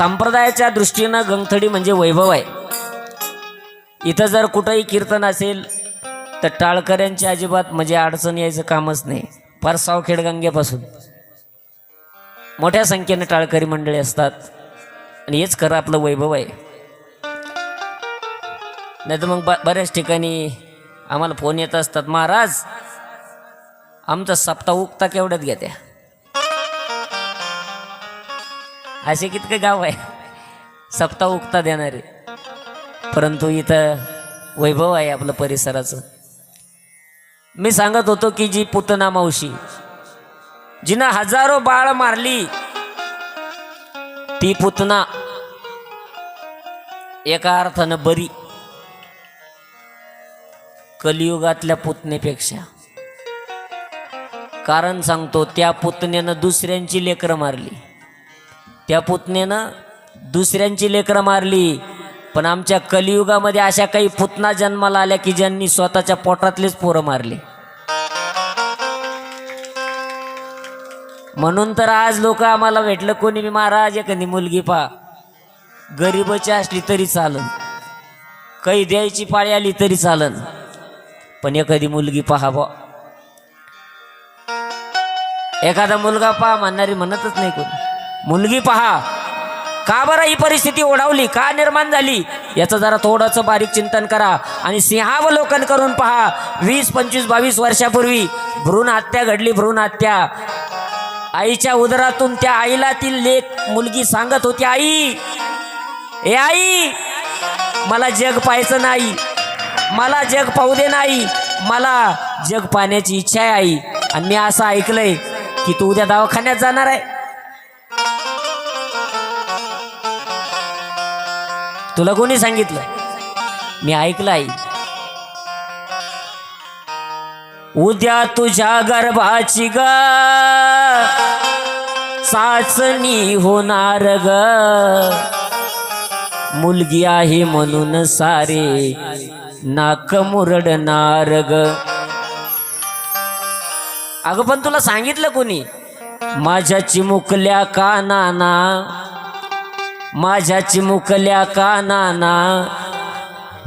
संप्रदायाच्या दृष्टीनं गंगथडी म्हणजे वैभव आहे. इथं जर कुठंही कीर्तन असेल तर टाळकऱ्यांची अजिबात म्हणजे अडचण यायचं कामच नाही. फार सावखेड गंगेपासून मोठ्या संख्येनं टाळकरी मंडळी असतात. आणि हेच खरं आपलं वैभव आहे. नाही तर मग ब बऱ्याच ठिकाणी आम्हाला फोन येत असतात महाराज आमचा सप्ताह उगता केवढ्यात घ्या असे कितके गाव आहे? सप्ताह उगता देणारे. परंतु इथं वैभव आहे आपलं परिसराचं. मी सांगत होतो की जी पुतना मावशी जिनं हजारो बाळ मारली ती पुतना एका अर्थानं बरी. कलियुगातल्या पुतनेपेक्षा कारण सांगतो त्या पुतण्यानं दुसऱ्यांची लेकरं मारली. त्या पुतणेनं दुसऱ्यांची लेकरं मारली. पण आमच्या कलियुगामध्ये अशा काही पुतना जन्माला आल्या की ज्यांनी स्वतःच्या पोटातलेच पोरं मारले. म्हणून तर आज लोक आम्हाला भेटलं कोणी मी महाराज एखादी मुलगी पा गरीबाची असली तरी चालन. काही द्यायची पाळी आली तरी चालन. पण एखादी मुलगी पहा बा एखादा मुलगा पहा म्हणणारी म्हणतच नाही कोणी. मुलगी पहा. का बरं ही परिस्थिती ओढावली? का निर्माण झाली? याचं जरा थोडंसं बारीक चिंतन करा आणि सिंहावलोकन करून पहा. वीस पंचवीस बावीस वर्षापूर्वी भ्रूण हत्या घडली भ्रूण हत्या. आईच्या उदरातून त्या आईला ती लेख मुलगी सांगत होती आई ए आई मला जग पाहायचं नाही. मला जग पाहू दे नाही. मला जग पाहण्याची इच्छा आहे आई. आणि मी असं ऐकलंय की तू उद्या दवाखान्यात जाणार आहे. तुला कोणी सांगितलं? मी ऐकलं आई. उद्या तुझ्या गर्भाची ग. चाचणी होणार ग. मुलगी आहे म्हणून सारे नाक मुरडणार ग. अगं पण तुला सांगितलं कोणी? माझ्या चिमुकल्या कानाना माझ्या चिमुकल्या कानाना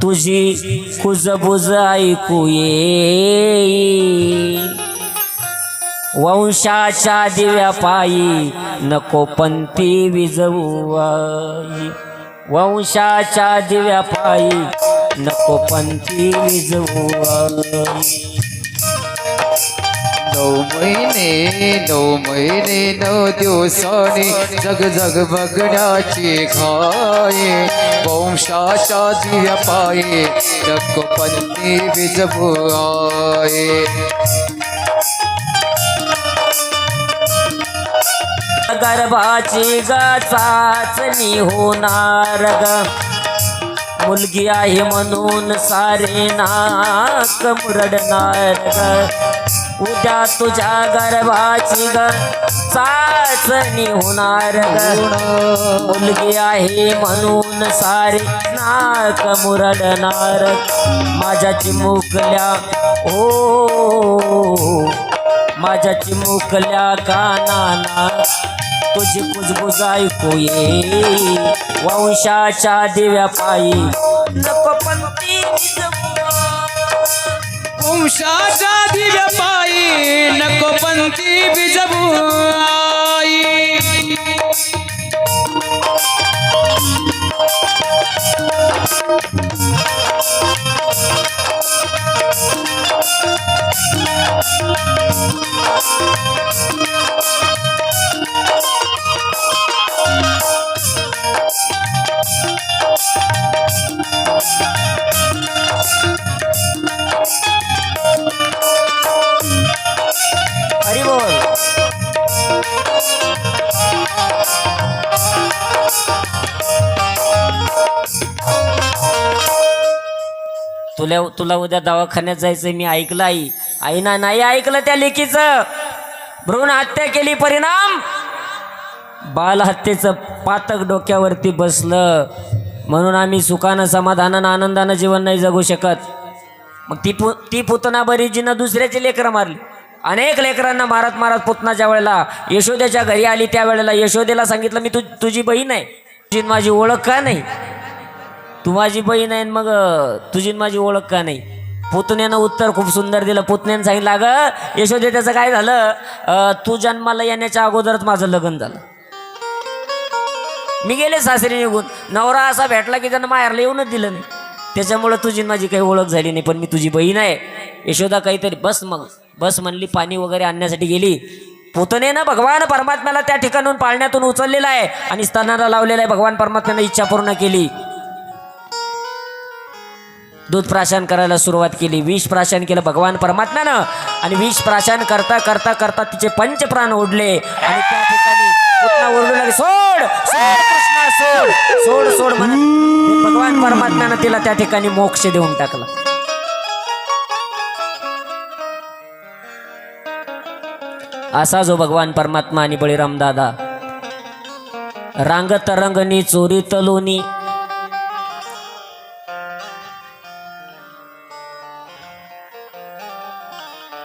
तुझी कुजबुज ऐकू ये वंशाच्या दिव्या पायी नको पंथी विजवू वंशाच्या दिव्या पायी नको पंथी विजवू नऊ महिने नऊ महिने नऊ दिवसाने जग जग बघण्याची घाये वंशाच्या दिव्या पाये नको पंथी विजबुआये गर्भाची ग चाचणी होणार ग. मुलगी आहे म्हणून सारे नाक मुरडणार उद्या तुझ्या गर्भाची ग चाचणी होणार मुलगी आहे म्हणून सारी नाक मुरडणार. माझ्या चिमुकल्या ओ माझ्या चिमुकल्या कानाना तुझी कुजबुज ऐकू ये वंशाच्या दिव्या पायी. नको पंथी वंशाच्या दिव्या पायी नको पंथी बिजबू. तुला तुला उद्या दवाखान्यात जायचं मी ऐकलं आई. आई ना नाही ऐकलं त्या लेकीचं. भ्रूण हत्या केली परिणाम. बालहत्येचं पातक डोक्यावरती बसलं. म्हणून आम्ही सुखानं समाधानानं आनंदानं जीवन नाही जगू शकत. मग ती पु ती पुतना बरी जिनं दुसऱ्याची लेकरं मारली. अनेक लेकरांना मारत मारत पुतनाच्या वेळेला यशोदेच्या घरी आली त्यावेळेला. यशोदेला सांगितलं मी तु तुझी बहीण आहे. तुझी माझी ओळख का नाही? तू माझी बहीण आहे मग तुझी माझी ओळख का नाही? पुतण्यानं उत्तर खूप सुंदर दिलं. पुतण्यानं सांगितलं अगं यशोदे त्याचं काय झालं? तू जन्माला येण्याच्या अगोदरच माझं लग्न झालं. मी गेले सासरी निघून. नवरा असा भेटला की त्यांना माहेरला येऊनच दिलं नाही. त्याच्यामुळं तुझी माझी काही ओळख झाली नाही पण मी तुझी बहीण आहे. यशोदा काहीतरी बस मग बस म्हणली पाणी वगैरे आणण्यासाठी गेली. पुतने ना भगवान परमात्म्याला त्या ठिकाणून पाळण्यातून उचललेला आहे आणि स्तनाला लावलेला आहे. भगवान परमात्म्यानं इच्छा पूर्ण केली. दूध प्राशन करायला सुरुवात केली. विष प्राशन केलं भगवान परमात्म्यानं. आणि विष प्राशन करता करता करता तिचे पंचप्राण ओढले आणि त्या ठिकाणी पुतना ओरडू लागले सोड सोड कृष्णा सोड सोड सोड म्हणत भगवान परमात्म्यानं तिला त्या ठिकाणी मोक्ष देऊन टाकला. असा जो भगवान परमात्मा आणि बळीराम दादा. रांगत रंगनी चोरी तलोनी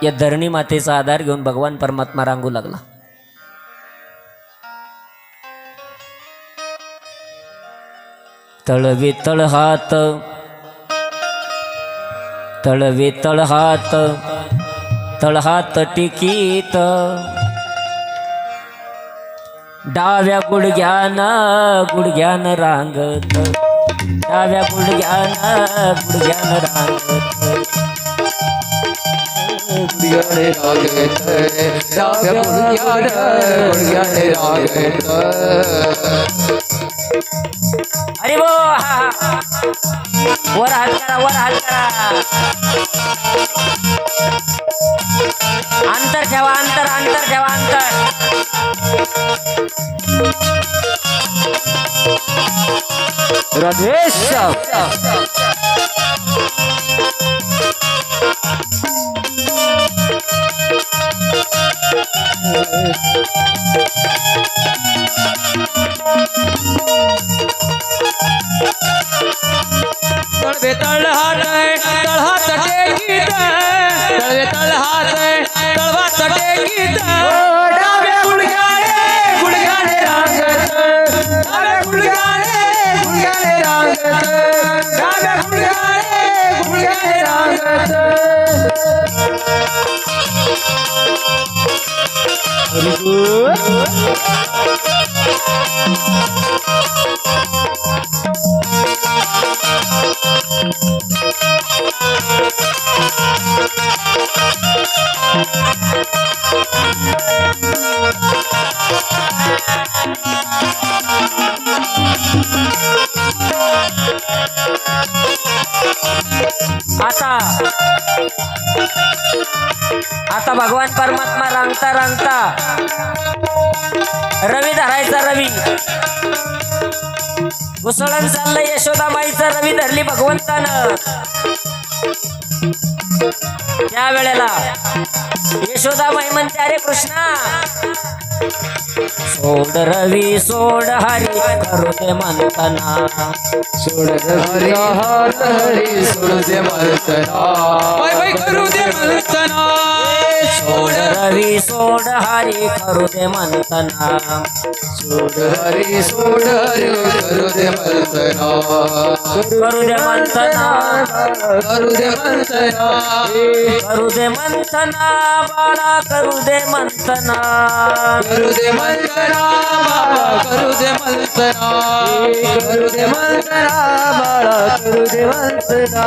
या धरणी मातेचा आधार घेऊन भगवान परमात्मा रांगू लागला. तळवे तळ हात तळवे तळ हात तळहात टिकीत. डाव्या गुडघ्यान गुडघ्यान रांगत डाव्या गुडघ्यान गुडघ्यान रांगत. गुडघ्याने रागत डाव्या गुडघ्यानं गुडघ्याने रागत. अरे बो हा, हा. वर हात करा वर हात करा. अंतर ठेवा अंतर अंतर ठेवा अंतर. तळवे तळ हात तळहात टेकीत तळवे तळ हात तळवात टेकीत डाव्या आता आता भगवान परमात्मा रांगता रांगता रवी धरायचा रवी. घुसळण चाललं यशोदाबाईचा रवी धरली भगवंतानं. त्या वेळेला यशोदाबाई म्हणते अरे कृष्णा सोड रवी सोड हरी करू दे म्हणताना सोड हरी हात हरी सोड बाय बाय करू दे मलतना सोड रवी सोड हरी करू दे म्हणताना सोड हरी सोड हरी करू दे मलतना करू दे मंथना करू दे मलतना करू दे मंथना बाळा करू दे मंथना करू दे मलतना बाबा करू दे मलतना करू दे मलतना बाळा करू दे मलतना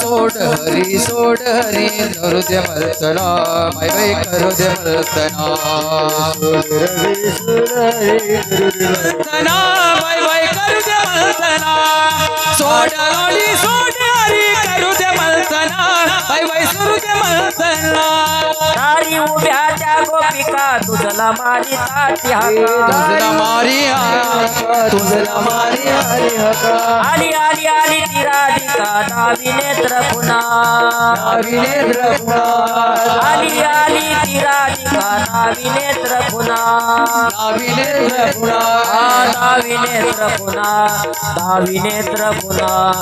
सोड हरी सोड हरी करू दे बाय बाय करू दे सोड हरी करू दे मलतना बाय बाय करू दे मलतना सोड हरी सोड हरी करू दे मलतना बाय बाय करू दे मलतना तारी उभ्या त्या गोपिका तुझला मारी ताटी तुझला मारी तुझला मारी हरी हका. आली आली आली ती राधिका नेत्र पुन्हा अभिनेत्र पुन्हा आली आली ती राधिका डावी नेत्र पुन्हा. अभिनेत्र पुन्हा. दहावी नेत्र पुन्हा. दहावी नेत्र पुन्हा.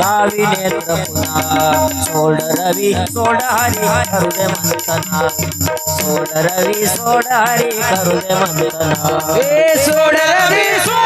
दहावी नेत्र पुन्हा. सोड रवी सोड हरी करू दे मंथना. सोड रवी सोड हरी करू दे ए सोड रवी सोड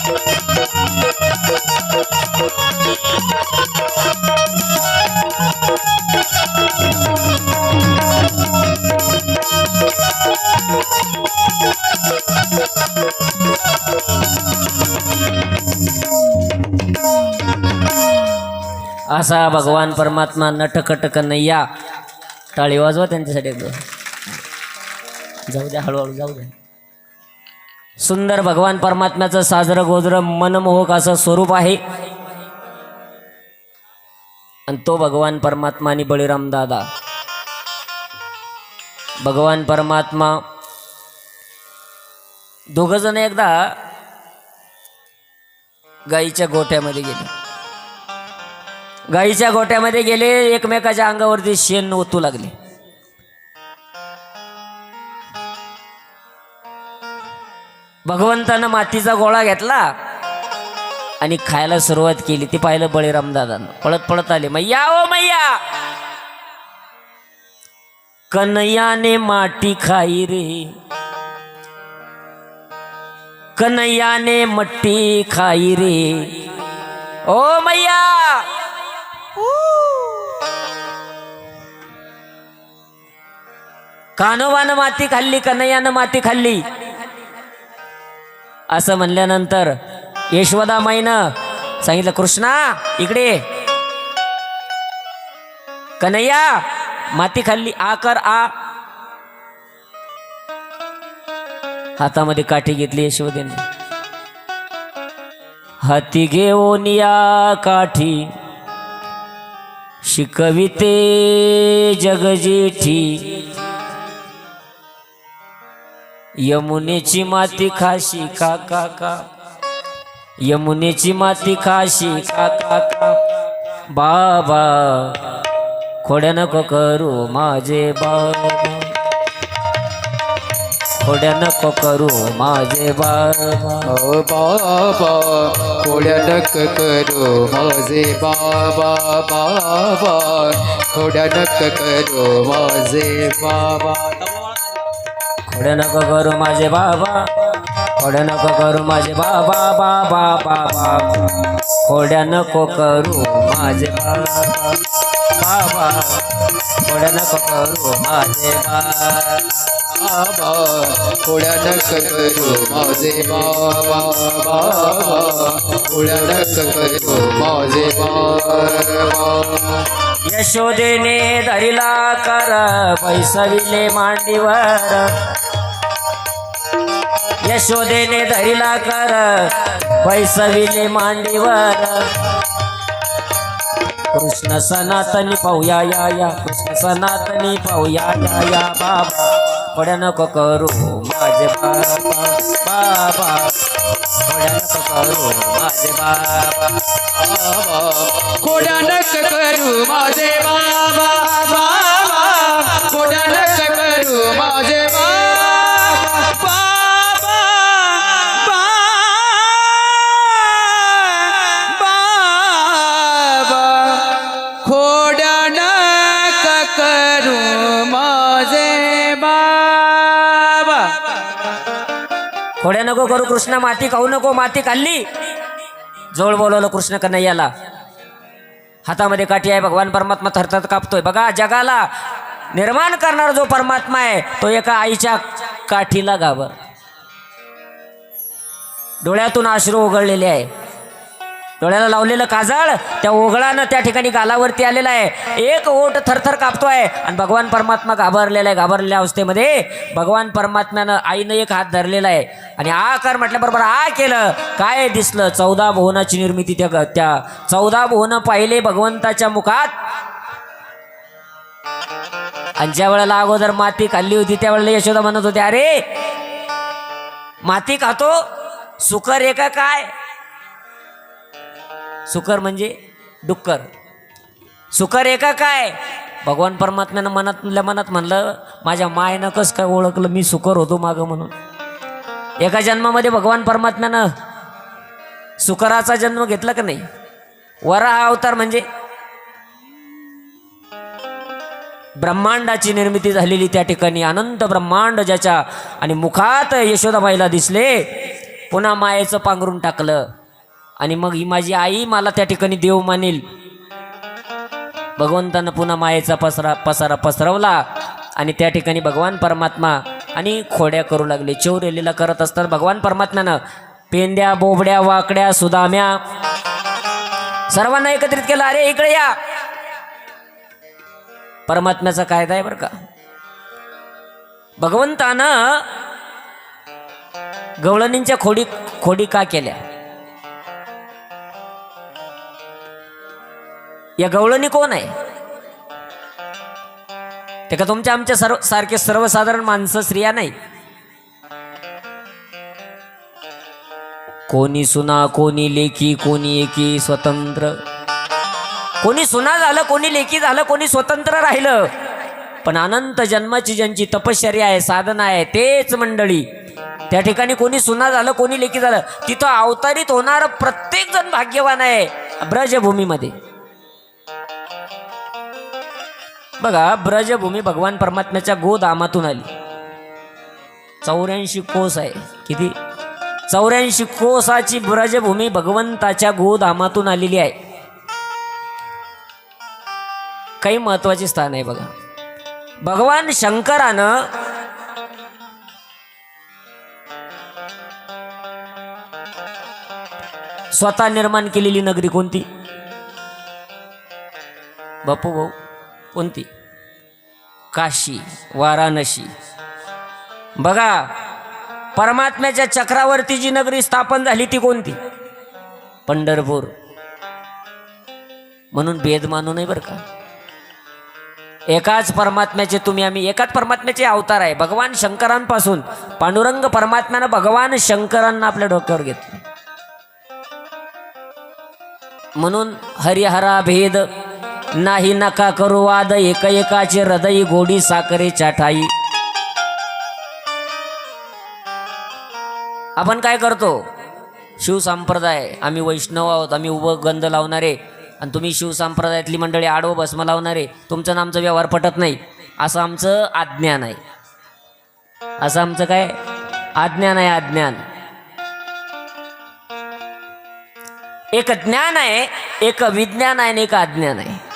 असा भगवान परमात्मा नटकटक कन्हैया टाळी वाजवा त्यांच्यासाठी एकदा. जाऊ द्या हळूहळू जाऊ द्या. सुंदर भगवान परमात्म्याचं साजरं गोजरं मनमोहक असं स्वरूप आहे. आणि तो भगवान परमात्मा आणि बळीराम दादा. भगवान परमात्मा. दोघ जण एकदा गाईच्या गोठ्यामध्ये गेले. गाईच्या गोठ्यामध्ये गेले एकमेकाच्या अंगावरती शेण ओतू लागले. भगवंतानं मातीचा गोळा घेतला आणि खायला सुरुवात केली. ती पाहिलं बळीराम दादानं. पळत पळत आले मैया ओ मैया! कन्हैयाने माटी खाई रे. कन्हैयाने मट्टी खाई रे. ओ मैया! कानोबानं माती खाल्ली कन्हैयानं माती खाल्ली? असं म्हणल्यानंतर यशवदा माईनं सांगितलं कृष्णा इकडे कन्हैया माती खाल्ली आ कर आ. हातामध्ये काठी घेतली यशोदेने. हाती घेऊन या काठी. शिकविते जगजेठी. यमुनेची माती खाशी का का का यमुनेची माती खाशी का का का बाबा खोड्या नको करू माझे बाबा. खोड्या नको करू माझे बाबा ओ बाबा खोड्या नक करू माझे बाबा बाबा. खोड्या नक करू माझे बाबा. खोड्या नको करू माझे बाबा. खोड्या नको करू माझे बाबा बाबा बाबा. खोड्या नको करू माझे बाबा. बाबा. खोड्या नको करू माझे बाबा. बाबा खोड्या नक करो माझे बाबा बाबा खोड्या नक करो माझे बाबा. यशोदेने धरिला कर पैसविले मांडीवर. यशोदेने धरिला कर पैसविले मांडीवर. कृष्ण सनातनी पाहूया या या. कृष्ण सनातनी पाहूया या या बाबा. खोड्या नको करू माझे बाबा. बाबा. खोड्या नको करू माझे बाबा. बाबा खोड्या नक करू माझे बाबा. बाबा. खोड्या नक करू माझे बाबा. खोड्या नको करू कृष्ण माती खाऊ नको माती खाल्ली. जवळ बोलवलं कृष्ण कन्हैयाला. हातामध्ये काठी आहे भगवान परमात्मा थरथर कापतोय. बघा जगाला निर्माण करणारा जो परमात्मा आहे तो एका आईच्या काठीला घाबर. डोळ्यातून आश्रू उघडलेले आहे. डोळ्याला लावलेलं काजळ त्या ओघळानं त्या ठिकाणी गालावरती आलेलं आहे. एक ओट थरथर कापतोय आणि भगवान परमात्मा घाबरलेला आहे घाबरलेल्या अवस्थेमध्ये भगवान परमात्म्यानं आईनं एक हात धरलेला आहे. आणि आ कर म्हटल्याबरोबर आ केलं. काय दिसलं? चौदा भुवनाची निर्मिती त्या त्या चौदा भुवनं पाहिले भगवंताच्या मुखात. आणि ज्या वेळेला अगोदर माती खाल्ली होती त्यावेळेला यशोदा म्हणत होते अरे माती खातो? सुकर आहे का काय? सुकर म्हणजे डुक्कर. सुकर एका काय? भगवान परमात्म्यानं मनातल्या मनात म्हणलं माझ्या मायनं कसं काय ओळखलं मी सुकर होतो मागं म्हणून. एका जन्मामध्ये भगवान परमात्म्यानं सुकराचा जन्म घेतला का नाही? वरा हा अवतार म्हणजे ब्रह्मांडाची निर्मिती झालेली त्या ठिकाणी अनंत ब्रह्मांड ज्याच्या आणि मुखात यशोदाबाईला दिसले पुन्हा मायेचं पांघरून टाकलं. आणि मग ही माझी आई मला त्या ठिकाणी देव मानेल. भगवंतानं पुन्हा मायेचा पसरा पसारा पसरवला आणि त्या ठिकाणी भगवान परमात्मा आणि खोड्या करू लागले. चौरेलीला करत असताना भगवान परमात्म्यानं पेंद्या बोबड्या वाकड्या सुदाम्या सर्वांना एकत्रित केलं. अरे इकडे या. परमात्म्याचा कायदा आहे बरं का. भगवंतानं गवळणींच्या खोडी खोडी का केल्या? या गवळणी कोण आहे? ते का तुमच्या आमच्या सर्व सारखे सर्वसाधारण माणसं स्त्रिया नाही? कोणी सुना कोणी लेखी कोणी एकी स्वतंत्र. कोणी सुना झालं कोणी लेखी झालं कोणी स्वतंत्र राहिलं. पण अनंत जन्माची ज्यांची तपश्चर्या आहे साधना आहे तेच मंडळी. त्या ठिकाणी कोणी सुना झालं कोणी लेखी झालं तिथं अवतारित होणार प्रत्येक जण भाग्यवान आहे ब्रजभूमीमध्ये. बघा ब्रजभूमी भगवान परमात्म्याच्या गोधामातून आली. चौऱ्याऐंशी कोस आहे. किती? चौऱ्याऐंशी कोसाची ब्रजभूमी भगवंताच्या गोधामातून आलेली आहे. काही महत्त्वाचे स्थान आहे बघा. भगवान शंकरानं स्वतः निर्माण केलेली नगरी कोणती? बापू भाऊ. कोणती? काशी वाराणसी. बघा परमात्म्याच्या चक्रावरती जी नगरी स्थापन झाली ती कोणती? पंढरपूर. म्हणून भेद मानू नये बरं का? एकाच परमात्म्याचे तुम्ही आम्ही एकाच परमात्म्याचे अवतार आहे. भगवान शंकरांपासून पांडुरंग परमात्म्यानं भगवान शंकरांना आपल्या डोक्यावर घेतलं. म्हणून हरिहरा भेद नाही नका करू वाद एक एकाचे हृदय गोडी साखरेच्या ठाई. आपण काय करतो? शिवसंप्रदाय आम्ही वैष्णव आहोत आम्ही उभं गंध लावणारे. आणि तुम्ही शिवसंप्रदायातली मंडळी आडवं भस्म लावणारे. तुमचं नामचं आमचं व्यवहार पटत नाही. असं आमचं अज्ञान आहे. असं आमचं काय? अज्ञान आहे अज्ञान एक ज्ञान आहे एक विज्ञान आहे आणि एक अज्ञान आहे.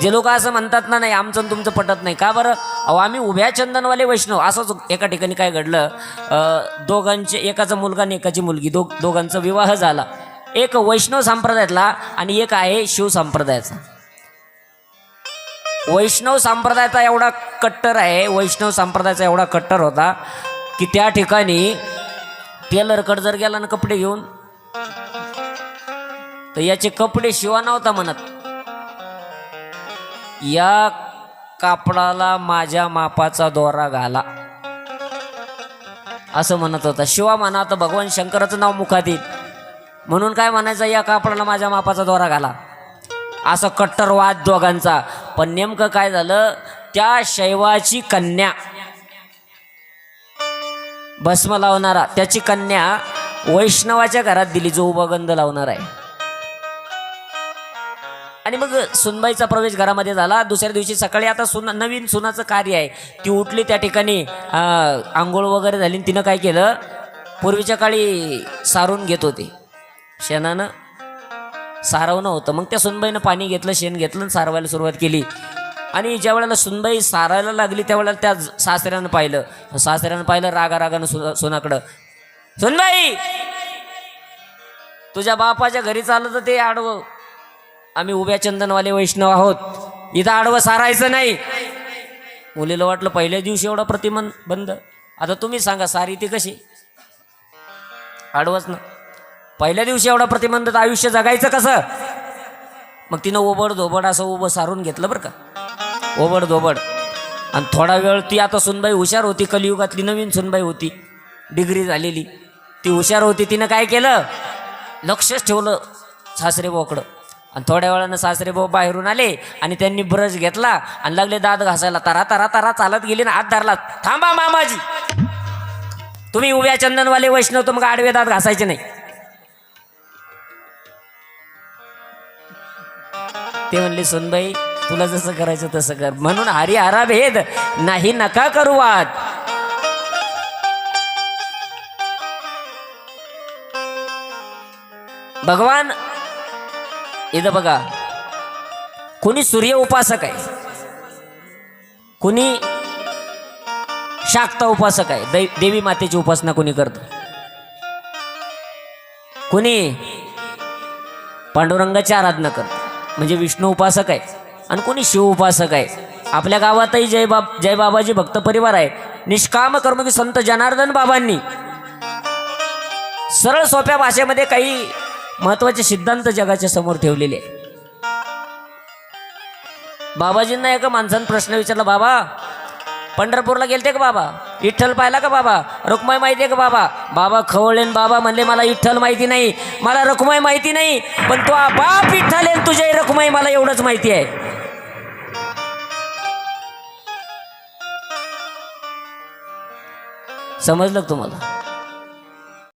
जे लोक असं म्हणतात ना नाही आमचं आणि तुमचं पटत नाही. का बरं? अहो आम्ही उभ्या चंदनवाले वैष्णव. असंच एका ठिकाणी काय घडलं? दोघांचे एकाचा मुलगा आणि एकाची मुलगी. दो दोघांचा विवाह झाला. एक वैष्णव संप्रदायातला आणि एक आहे शिव संप्रदायाचा. वैष्णव संप्रदायाचा एवढा कट्टर आहे वैष्णव संप्रदायाचा एवढा कट्टर होता की त्या ठिकाणी टेलरकडे जर गेला ना कपडे घेऊन तर याचे कपडे शिवा नव्हता म्हणत. या कापडाला माझ्या मापाचा दोरा घाला. असं म्हणत होता. शिवा म्हणा तर भगवान शंकराचं नाव मुखात येईल. म्हणून काय म्हणायचं या कापडाला माझ्या मापाचा दोरा घाला. असं कट्टरवाद दोघांचा. पण नेमकं काय झालं त्या शैवाची कन्या भस्म लावणारा त्याची कन्या वैष्णवाच्या घरात दिली जो उभा गंध लावणार आहे. आणि मग सुनबाईचा प्रवेश घरामध्ये झाला. दुसऱ्या दिवशी सकाळी आता सुना नवीन सुनाचं कार्य आहे. ती उठली त्या ठिकाणी आंघोळ वगैरे झाली आणि तिनं काय केलं? पूर्वीच्या काळी सारून घेत होते. शेणानं सारवणं होतं. मग त्या सुनबाईनं पाणी घेतलं शेण घेतलं आणि सारवायला सुरुवात केली. आणि ज्या वेळेला सुनबाई सारायला लागली त्यावेळेला त्या सासऱ्यानं पाहिलं. सासऱ्यानं पाहिलं रागा रागानं सु सुनाकडं. सुनबाई! तुझ्या बापाच्या घरी चाललं तर ते आडवं आम्ही उभ्या चंदनवाले वैष्णव आहोत. इथं आडवं सारायचं नाही. मुलीला वाटलं पहिल्या दिवशी एवढा प्रतिमन बंद. आता तुम्ही सांगा सारी ती कशी? आडवंच ना. पहिल्या दिवशी एवढा प्रतिबंध तर आयुष्य जगायचं कसं? मग तिनं ओबड धोबड असं उभं सारून घेतलं बरं का. ओबड धोबड. आणि थोडा वेळ ती आता सुनबाई हुशार होती कलियुगातली नवीन सुनबाई होती. डिग्री झालेली. ती हुशार होती तिनं काय केलं? लक्षच ठेवलं सासरे बोकडं. आणि थोड्या वेळानं सासरे भाऊ बाहेरून आले आणि त्यांनी ब्रश घेतला आणि लागले दात घासायला. तरा तारा तारा चालत गेली ना हात धरला. थांबा मामाजी. तुम्ही उभ्या चंदनवाले वैष्णव तर आडवे दात घासायचे नाही. ते म्हणले सुनबाई तुला जसं करायचं तसं कर. म्हणून हरी हरा भेद नाही नका करू वाद. भगवान इथं बघा. कोणी सूर्य उपासक आहे? कुणी शाक्ता उपासक आहे? दै देवी मातेची उपासना कोणी करतो? कुणी पांडुरंगाची आराधना करतं? म्हणजे विष्णू उपासक आहे आणि कोणी शिव उपासक आहे? आपल्या गावातही जय बाब जय बाबाजी भक्त परिवार आहे. निष्काम कर्मकी संत जनार्दन बाबांनी सरळ सोप्या भाषेमध्ये काही महत्त्वाचे सिद्धांत जगाच्या समोर ठेवलेले आहे बाबाजींना एका माणसानं प्रश्न विचारला बाबा पंढरपूरला गेलते का बाबा? विठ्ठल पाहिला का बाबा? रुक्माई माहिती आहे का बाबा? बाबा खवळेन बाबा म्हणले मला विठ्ठल माहिती नाही मला रुक्माई माहिती नाही पण तो बाप विठ्ठल तुझ्या तुझे रुक्माई मला एवढंच माहिती आहे. समजलं तुम्हाला?